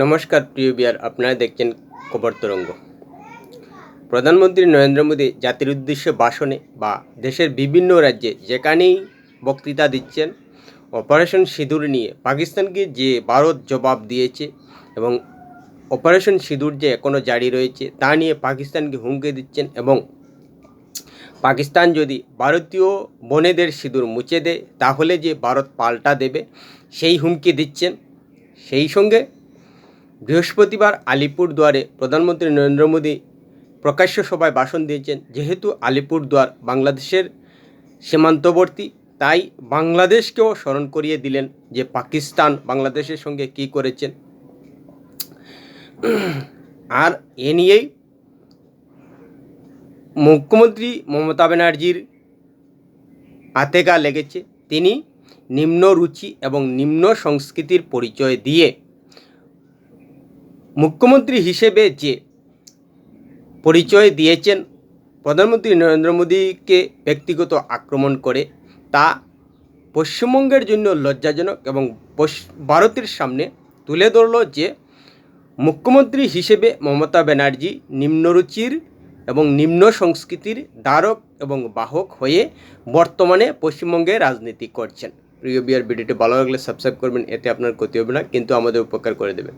নমস্কার, প্রিয় বিয়ার, আপনারা দেখছেন খবর তরঙ্গ। প্রধানমন্ত্রী নরেন্দ্র মোদী জাতির উদ্দেশ্যে ভাষণে বা দেশের বিভিন্ন রাজ্যে যেখানেই বক্তৃতা দিচ্ছেন, অপারেশন সিঁদুর নিয়ে পাকিস্তানকে যে ভারত জবাব দিয়েছে এবং অপারেশন সিঁদুর যে এখনও জারি রয়েছে, তা নিয়ে পাকিস্তানকে হুমকি দিচ্ছেন এবং পাকিস্তান যদি ভারতীয় বনেদের সিঁদুর মুছে দেয়, তাহলে যে ভারত পাল্টা দেবে, সেই হুমকি দিচ্ছেন। সেই সঙ্গে বৃহস্পতিবার আলিপুরদুয়ারে প্রধানমন্ত্রী নরেন্দ্র মোদী প্রকাশ্য সভায় ভাষণ দিয়েছেন। যেহেতু আলিপুরদুয়ার বাংলাদেশের সীমান্তবর্তী, তাই বাংলাদেশকেও স্মরণ করিয়ে দিলেন যে পাকিস্তান বাংলাদেশের সঙ্গে কী করেছেন। আর এ নিয়েই মুখ্যমন্ত্রী মমতা ব্যানার্জির আতেগা লেগেছে। তিনি নিম্ন রুচি এবং নিম্ন সংস্কৃতির পরিচয় দিয়ে মুখ্যমন্ত্রী হিসেবে যে পরিচয় দিয়েছেন প্রধানমন্ত্রী নরেন্দ্র মোদীকে ব্যক্তিগত আক্রমণ করে, তা পশ্চিমবঙ্গের জন্য লজ্জাজনক এবং ভারতের সামনে তুলে ধরল যে মুখ্যমন্ত্রী হিসেবে মমতা ব্যানার্জি নিম্নরুচির এবং নিম্ন সংস্কৃতির দ্বারক এবং বাহক হয়ে বর্তমানে পশ্চিমবঙ্গে রাজনীতি করছেন। প্রিয় বিয়ার ভিডিওটি ভালো লাগলে সাবস্ক্রাইব করবেন, এতে আপনার ক্ষতি হবে না, কিন্তু আমাদের উপকার করে দেবেন।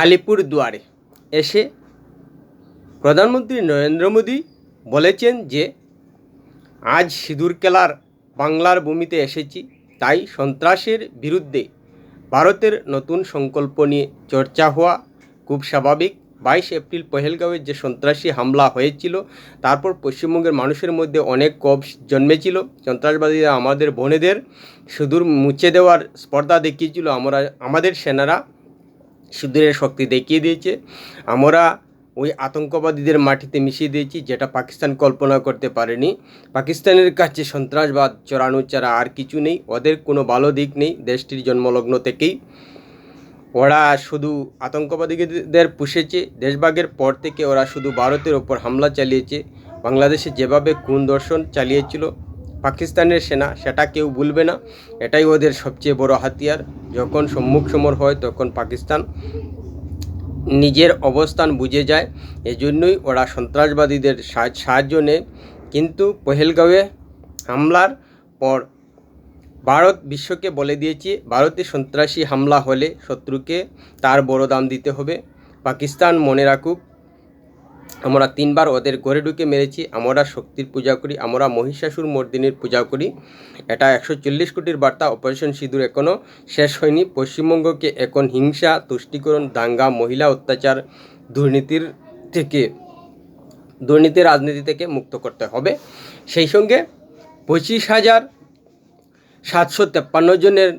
আলিপুর দুয়ারে এসে প্রধানমন্ত্রী নরেন্দ্র মোদী বলেছেন যে, আজ সিঁদুর কেলার বাংলার ভূমিতে এসেছি। তাই সন্ত্রাসের বিরুদ্ধে ভারতের নতুন সংকল্প নিয়ে চর্চা হওয়া খুব স্বাভাবিক। বাইশ এপ্রিল পহেলগাঁওয়ে যে সন্ত্রাসী হামলা হয়েছিল, তারপর পশ্চিমবঙ্গের মানুষের মধ্যে অনেক কব জন্মেছিল। সন্ত্রাসবাদীরা আমাদের বোনেদের সুদূর মুছে দেওয়ার স্পর্ধা দেখিয়েছিল। আমরা, আমাদের সেনারা সিঁদুরের শক্তি দেখিয়ে দিয়েছে। আমরা ওই আতঙ্কবাদীদের মাটিতে মিশিয়ে দিয়েছি, যেটা পাকিস্তান কল্পনা করতে পারেনি। পাকিস্তানের কাছে সন্ত্রাসবাদ, চড়ানো ছাড়া আর কিছু নেই। ওদের কোনো ভালো দিক নেই দেশটির জন্মলগ্ন থেকেই। ওরা শুধু আতঙ্কবাদীদের পুষেছে। দেশভাগের পর থেকে ওরা শুধু ভারতের ওপর হামলা চালিয়েছে। বাংলাদেশে যেভাবে খুন দর্শন চালিয়েছিল পাকিস্তানের সেনা, সেটা কেউ ভুলবে না। এটাই ওদের সবচেয়ে বড় হাতিয়ার। যখন সম্মুখ সমর হয়, তখন পাকিস্তান নিজের অবস্থান বুঝে যায়। এজন্যই ওরা সন্ত্রাসবাদীদের সাহায্য- নেয়। কিন্তু পহেলগাঁওয়ে হামলার পর ভারত বিশ্বকে বলে দিয়েছে, ভারতে সন্ত্রাসী হামলা হলে শত্রুকে তার বড় দাম দিতে হবে। পাকিস্তান মনে রাখুক আমরা তিনবার ওদের ঘরে ঢুকে মেরেছি, আমরা শক্তির পূজা করি, আমরা মহিষাসুর মর্দিনীর পূজা করি। এটা একশো চল্লিশ কোটির বার্তা, অপারেশন সিঁদুর এখনও শেষ হয়নি। পশ্চিমবঙ্গকে এখন হিংসা, তুষ্টিকরণ, দাঙ্গা, মহিলা অত্যাচার দুর্নীতির থেকে, দুর্নীতি রাজনীতি থেকে মুক্ত করতে হবে। সেই সঙ্গে পঁচিশ হাজার সাতশো তেপ্পান্ন জনের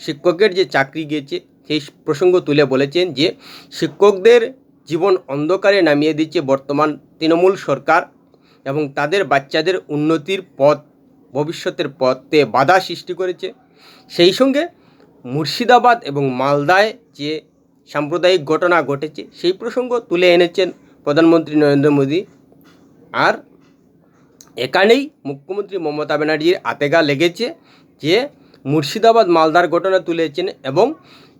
শিক্ষকের যে চাকরি গিয়েছে, সেই প্রসঙ্গ তুলে বলেছেন যে, শিক্ষকদের জীবন অন্ধকারে নামিয়ে দিচ্ছে বর্তমান তৃণমূল সরকার এবং তাদের বাচ্চাদের উন্নতির পথ, ভবিষ্যতের পথে বাধা সৃষ্টি করেছে। সেই সঙ্গে মুর্শিদাবাদ এবং মালদায় যে সাম্প্রদায়িক ঘটনা ঘটেছে, সেই প্রসঙ্গ তুলে এনেছেন প্রধানমন্ত্রী নরেন্দ্র মোদী। আর এখানেই মুখ্যমন্ত্রী মমতা ব্যানার্জির আতেগা লেগেছে যে মুর্শিদাবাদ মালদার ঘটনা তুলেছেন এবং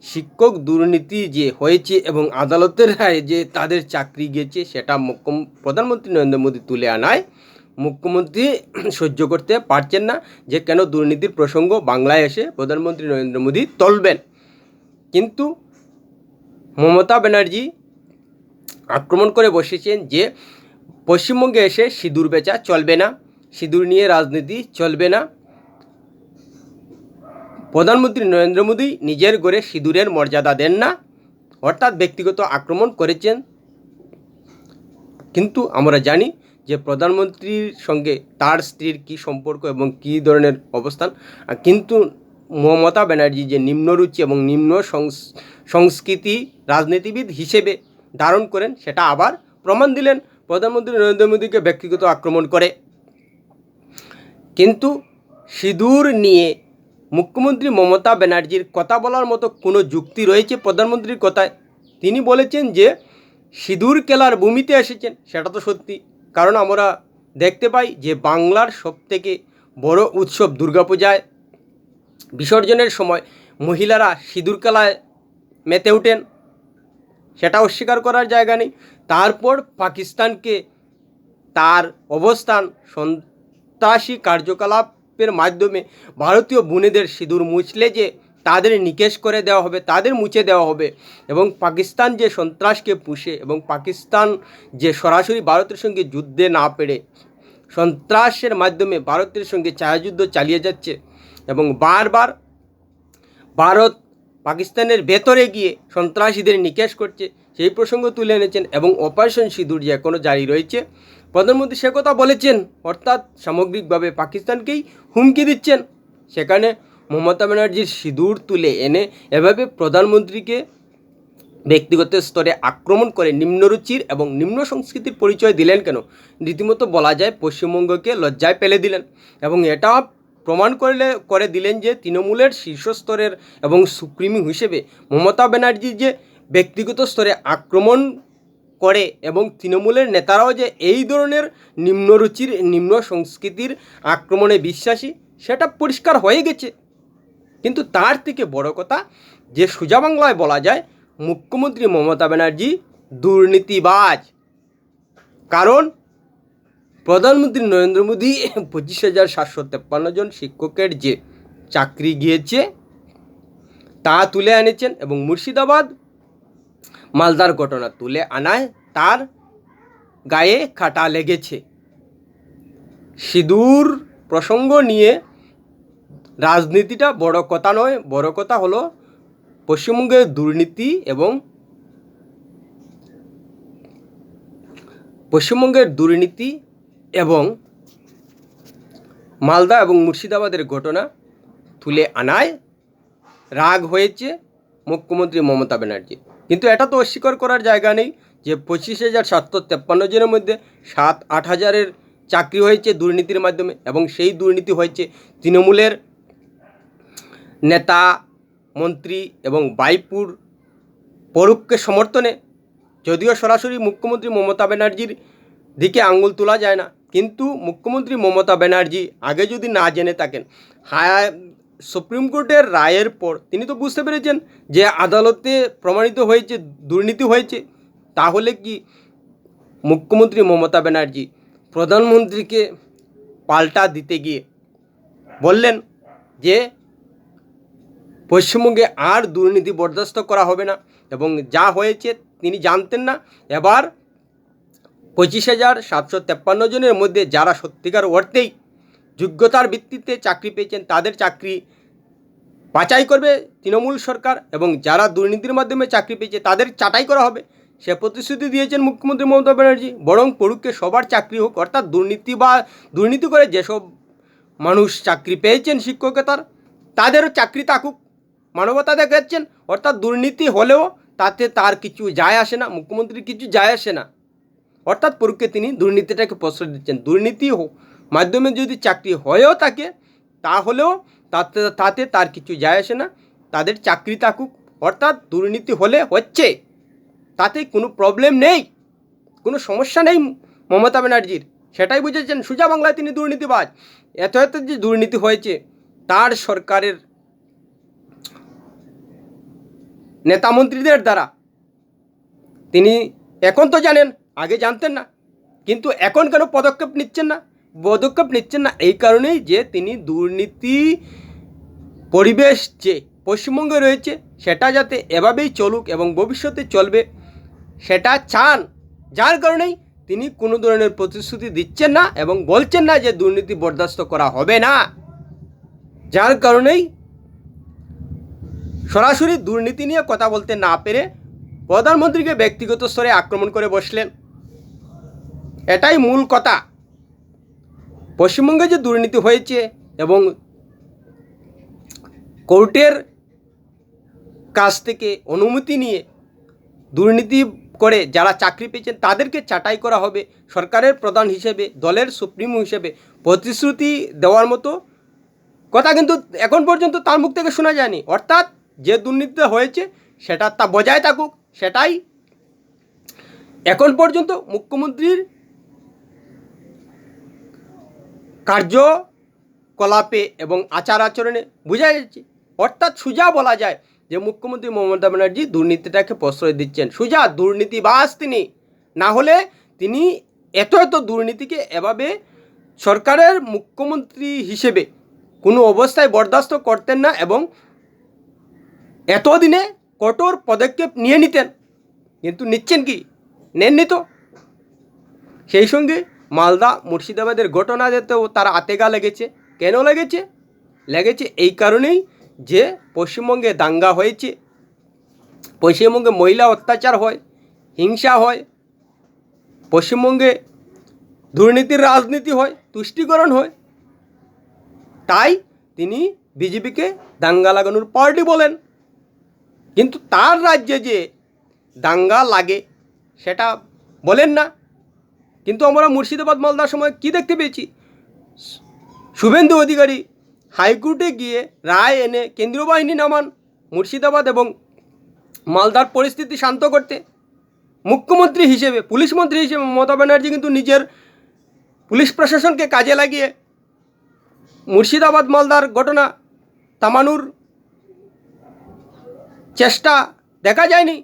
শিক্ষক দুর্নীতি যে হয়েছে এবং আদালতের রায়ে যে তাদের চাকরি গেছে, সেটা মুখ্য প্রধানমন্ত্রী নরেন্দ্র মোদী তুলে আনায়। মুখ্যমন্ত্রী সহ্য করতে পারছেন না যে কেন দুর্নীতির প্রসঙ্গ বাংলায় এসে প্রধানমন্ত্রী নরেন্দ্র মোদী তলবেন। কিন্তু মমতা ব্যানার্জি আক্রমণ করে বসেছেন যে পশ্চিমবঙ্গে এসে সিঁদুর বেচা চলবে না। সিঁদুর নিয়ে রাজনীতি চলবে না। প্রধানমন্ত্রী নরেন্দ্র মোদী নিজের গড়ে সিঁদুরের মর্যাদা দেন না, অর্থাৎ ব্যক্তিগত আক্রমণ করেছেন। কিন্তু আমরা জানি যে প্রধানমন্ত্রীর সঙ্গে তার স্ত্রীর কী সম্পর্ক এবং কী ধরনের অবস্থান। কিন্তু মমতা ব্যানার্জি যে নিম্নরুচি এবং নিম্ন সংস- সংস্কৃতি রাজনীতিবিদ হিসেবে ধারণ করেন, সেটা আবার প্রমাণ দিলেন প্রধানমন্ত্রী নরেন্দ্র মোদীকে ব্যক্তিগত আক্রমণ করে। কিন্তু সিঁদুর নিয়ে মুখ্যমন্ত্রী মমতা ব্যানার্জির কথা বলার মতো কোনো যুক্তি রয়েছে প্রধানমন্ত্রীর কথায়। তিনি বলেছেন যে, সিঁদুর কেলার ভূমিতে এসেছেন, সেটা তো সত্যি। কারণ আমরা দেখতে পাই যে, বাংলার সবথেকে বড় উৎসব দুর্গাপূজায় বিসর্জনের সময় মহিলারা সিঁদুর খেলায় মেতে ওঠেন। সেটা অস্বীকার করার জায়গা নেই। তারপর পাকিস্তানকে তার অবস্থান সন্ত্রাসী কার্যকলাপের মাধ্যমে ভারতীয় বোনেদের সিঁদুর মুছলে যে তাদের নিকেশ করে দেওয়া হবে, তাদের মুছে দেওয়া হবে এবং পাকিস্তান যে সন্ত্রাসকে পুষে এবং পাকিস্তান যে সরাসরি ভারতের সঙ্গে যুদ্ধে না পেরে সন্ত্রাসের মাধ্যমে ভারতের সঙ্গে ছায়াযুদ্ধ চালিয়ে যাচ্ছে এবং বারবার ভারত পাকিস্তানের ভেতরে গিয়ে সন্ত্রাসীদের নিকেশ করছে, সেই প্রসঙ্গ তুলে এনেছেন এবং অপারেশন সিঁদুর যে এখনও জারি রয়েছে প্রধানমন্ত্রী সে কথা বলেছেন, অর্থাৎ সামগ্রিকভাবে পাকিস্তানকেই হুমকি দিচ্ছেন। সেখানে মমতা ব্যানার্জির সিঁদুর তুলে এনে এভাবে প্রধানমন্ত্রীকে ব্যক্তিগত স্তরে আক্রমণ করে নিম্নরুচির এবং নিম্ন সংস্কৃতির পরিচয় দিলেন কেন? রীতিমতো বলা যায়, পশ্চিমবঙ্গকে লজ্জায় ফেলে দিলেন এবং এটা প্রমাণ করলে, করে দিলেন যে তৃণমূলের শীর্ষস্তরের এবং সুপ্রিমি হিসেবে মমতা ব্যানার্জি যে ব্যক্তিগত স্তরে আক্রমণ করে এবং তৃণমূলের নেতারাও যে এই ধরনের নিম্নরুচির, নিম্ন সংস্কৃতির আক্রমণে বিশ্বাসী, সেটা পরিষ্কার হয়ে গেছে। কিন্তু তার থেকে বড় কথা, যে সোজা বাংলায় বলা যায়, মুখ্যমন্ত্রী মমতা ব্যানার্জি দুর্নীতিবাজ। কারণ প্রধানমন্ত্রী নরেন্দ্র মোদী পঁচিশ হাজার সাতশো তেপ্পান্ন জন শিক্ষকের যে চাকরি গিয়েছে, তা তুলে এনেছেন এবং মুর্শিদাবাদ মালদার ঘটনা তুলে আনায় তার গায়ে কাটা লেগেছে। সিঁদুর প্রসঙ্গ নিয়ে রাজনীতিটা বড় কথা নয়, বড় কথা হলো পশ্চিমবঙ্গের দুর্নীতি এবং পশ্চিমবঙ্গের দুর্নীতি এবং মালদা এবং মুর্শিদাবাদের ঘটনা তুলে আনায় রাগ হয়েছে মুখ্যমন্ত্রী মমতা ব্যানার্জি। কিন্তু এটা তো অস্বীকার করার জায়গা নেই যে পঁচিশ হাজার সাতশো তেপ্পান্ন জনের মধ্যে সাত, আট হাজারের চাকরি হয়েছে দুর্নীতির মাধ্যমে এবং সেই দুর্নীতি হয়েছে তৃণমূলের নেতা, মন্ত্রী এবং বাইপুর পরোক্ষের সমর্থনে। যদিও সরাসরি মুখ্যমন্ত্রী মমতা ব্যানার্জির দিকে আঙুল তোলা যায় না, কিন্তু মুখ্যমন্ত্রী মমতা ব্যানার্জি আগে যদি না জেনে থাকেন, হায় সুপ্রিম কোর্টের রায়ের পর তিনি তো বুঝতে পেরেছেন যে আদালতে প্রমাণিত হয়েছে, দুর্নীতি হয়েছে। তাহলে কি মুখ্যমন্ত্রী মমতা ব্যানার্জি প্রধানমন্ত্রীকে পাল্টা দিতে গিয়ে বললেন যে পশ্চিমবঙ্গে আর দুর্নীতি বরদাস্ত করা হবে না এবং যা হয়েছে তিনি জানতেন না। এবার পঁচিশ হাজার সাতশো তেপ্পান্ন জনের মধ্যে যারা সত্যিকার অর্থেই যোগ্যতার ভিত্তিতে চাকরি পেয়েছেন, তাদের চাকরি বাছাই করবে তৃণমূল সরকার এবং যারা দুর্নীতির মাধ্যমে চাকরি পেয়েছে, তাদের চাটাই করা হবে। সে প্রতিশ্রুতি দিয়েছেন মুখ্যমন্ত্রী মমতা ব্যানার্জি, বরং পড়ুককে সবার চাকরি হোক, অর্থাৎ দুর্নীতি বা দুর্নীতি করে যেসব মানুষ চাকরি পেয়েছেন শিক্ষকতার তাদেরও চাকরি থাকুক। মানবতা দেখাচ্ছেন, অর্থাৎ দুর্নীতি হলেও তাতে তার কিছু যায় আসে না, মুখ্যমন্ত্রীর কিছু যায় আসে না। অর্থাৎ পরীক্ষে তিনি দুর্নীতিটাকে প্রশ্রয় দিচ্ছেন। দুর্নীতি হো- মাধ্যমে যদি চাকরি হয়েও থাকে, তাহলেও তাতে তাতে তার কিছু যায় আসে না। তাদের চাকরি থাকুক, অর্থাৎ দুর্নীতি হলে হচ্ছে। তাতে কোনো প্রবলেম নেই। কোনো সমস্যা নেই মমতা ব্যানার্জির। সেটাই বুঝেছেন সোজা বাংলায় তিনি দুর্নীতিবাজ। এত এত যে দুর্নীতি হয়েছে, তার সরকারের নেতা মন্ত্রীদের দ্বারা। তিনি এখন তো জানেন, আগে জানতেন না। কিন্তু এখন কেন পদক্ষেপ নিচ্ছেন না? পদক্ষেপ নিচ্ছেন না, এই কারণেই যে তিনি দুর্নীতি পরিবেশ যে পশ্চিমবঙ্গে রয়েছে, সেটা যাতে এভাবেই চলুক এবং ভবিষ্যতে চলবে, সেটা চান। যার কারণেই তিনি কোনো ধরনের প্রতিশ্রুতি দিচ্ছেন না এবং বলছেন না যে দুর্নীতি বরদাস্ত করা হবে না। যার কারণেই সরাসরি দুর্নীতি নিয়ে কথা বলতে না পেরে প্রধানমন্ত্রীকে ব্যক্তিগত স্তরে আক্রমণ করে বসলেন। এটাই মূল কথা। পশ্চিমবঙ্গে যে দুর্নীতি হয়েছে এবং কোর্টের কাছ থেকে অনুমতি নিয়ে দুর্নীতি করে যারা চাকরি পেয়েছেন তাদেরকে চাটাই করা হবে সরকারের প্রধান হিসেবে, দলের সুপ্রিমো হিসেবে প্রতিশ্রুতি দেওয়ার মতো কথা কিন্তু এখন পর্যন্ত তার মুখ থেকে শোনা যায়নি। অর্থাৎ যে দুর্নীতি হয়েছে সেটা তা বজায় থাকুক, সেটাই এখন পর্যন্ত মুখ্যমন্ত্রীর কার্যকলাপে এবং আচার আচরণে বোঝা যাচ্ছে। অর্থাৎ সুজা বলা যায় যে, মুখ্যমন্ত্রী মমতা ব্যানার্জি দুর্নীতিটাকে প্রশ্রয় দিচ্ছেন। সুজা দুর্নীতিবাজ তিনি। না হলে তিনি এত এত দুর্নীতিকে এভাবে সরকারের মুখ্যমন্ত্রী হিসেবে কোনো অবস্থায় বরদাস্ত করতেন না এবং এতদিনে কঠোর পদক্ষেপ নিয়ে নিতেন। কিন্তু নিচ্ছেন কি? নেননি তো। সেই সঙ্গে মালদা মুর্শিদাবাদের ঘটনা ঘটনাতেও তার আতেগা লেগেছে, কেন লেগেছে? লেগেছে এই কারণেই যে পশ্চিমবঙ্গে দাঙ্গা হয়েছে, পশ্চিমবঙ্গে মহিলা অত্যাচার হয়, হিংসা হয়, পশ্চিমবঙ্গে দুর্নীতির রাজনীতি হয়, তুষ্টিকরণ হয়, তাই তিনি বিজেপিকে দাঙ্গা লাগানোর পার্টি বলেন। কিন্তু তার রাজ্যে যে দাঙ্গা লাগে, সেটা বলেন না। কিন্তু আমরা মুর্শিদাবাদ, মালদার সময় কি দেখতে পেয়েছি? শুভেন্দু অধিকারী হাইকোর্টে গিয়ে রায় এনে কেন্দ্রীয় বাহিনী নামান, মুর্শিদাবাদ এবং মালদার পরিস্থিতি শান্ত করতে। মুখ্যমন্ত্রী হিসেবে, পুলিশ মন্ত্রী হিসেবে মমতা ব্যানার্জি কিন্তু নিজের পুলিশ প্রশাসনকে কাজে লাগিয়ে মুর্শিদাবাদ, মালদার ঘটনা থামানোর চেষ্টা দেখা যায়নি।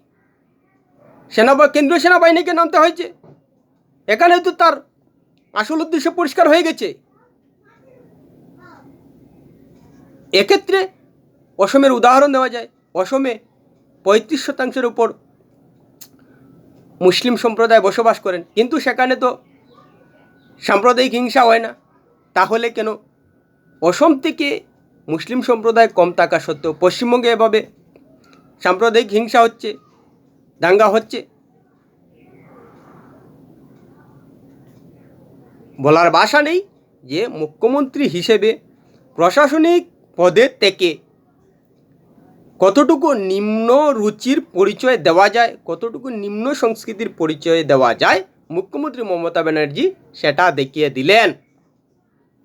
সেনা কেন্দ্রীয় সেনাবাহিনীকে নামতে হয়েছে। এখানে তো তার আসল উদ্দেশ্য পরিষ্কার হয়ে গেছে। এক্ষেত্রে অসমের উদাহরণ দেওয়া যায়। অসমে পঁয়ত্রিশ শতাংশের উপর মুসলিম সম্প্রদায় বসবাস করেন। কিন্তু সেখানে তো সাম্প্রদায়িক হিংসা হয় না। তাহলে কেন? অসম থেকে মুসলিম সম্প্রদায় কম থাকা সত্ত্বেও পশ্চিমবঙ্গে এভাবে সাম্প্রদায়িক হিংসা হচ্ছে, দাঙ্গা হচ্ছে। বলার বাসা নেই যে মুখ্যমন্ত্রী হিসেবে প্রশাসনিক পদের থেকে কতটুকু নিম্ন রুচির পরিচয় দেওয়া যায়, কতটুকু নিম্ন সংস্কৃতির পরিচয় দেওয়া যায়, মুখ্যমন্ত্রী মমতা ব্যানার্জি সেটা দেখিয়ে দিলেন।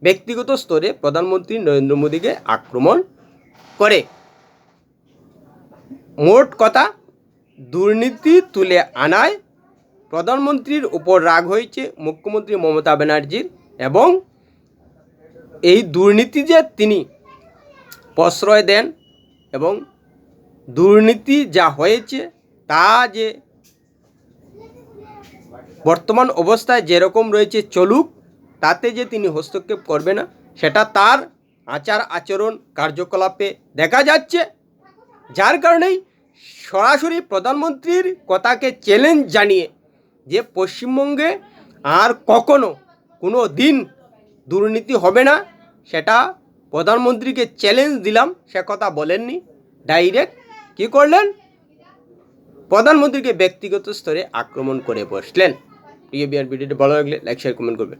ব্যক্তিগত স্তরে প্রধানমন্ত্রী নরেন্দ্র মোদীকে আক্রমণ করে। মোট কথা, দুর্নীতি তুলে আনায় প্রধানমন্ত্রীর উপর রাগ হয়েছে মুখ্যমন্ত্রী মমতা ব্যানার্জির এবং এই দুর্নীতি যে তিনি প্রশ্রয় দেন এবং দুর্নীতি যা হয়েছে তা যে বর্তমান অবস্থায় যেরকম রয়েছে চলুক, তাতে যে তিনি হস্তক্ষেপ করবে না, সেটা তার আচার আচরণ কার্যকলাপে দেখা যাচ্ছে। যার কারণেই সরাসরি প্রধানমন্ত্রীর কথাকে চ্যালেঞ্জ জানিয়ে যে পশ্চিমবঙ্গে আর কখনো কোনো দিন দুর্নীতি হবে না, সেটা প্রধানমন্ত্রীকে চ্যালেঞ্জ দিলাম, সে কথা বলেননি। ডাইরেক্ট কি করলেন? প্রধানমন্ত্রীকে ব্যক্তিগত স্তরে আক্রমণ করে বসলেন। প্রিয় বিআর ভিডিওটি ভালো লাগলে লাইক শেয়ার কমেন্ট করবেন।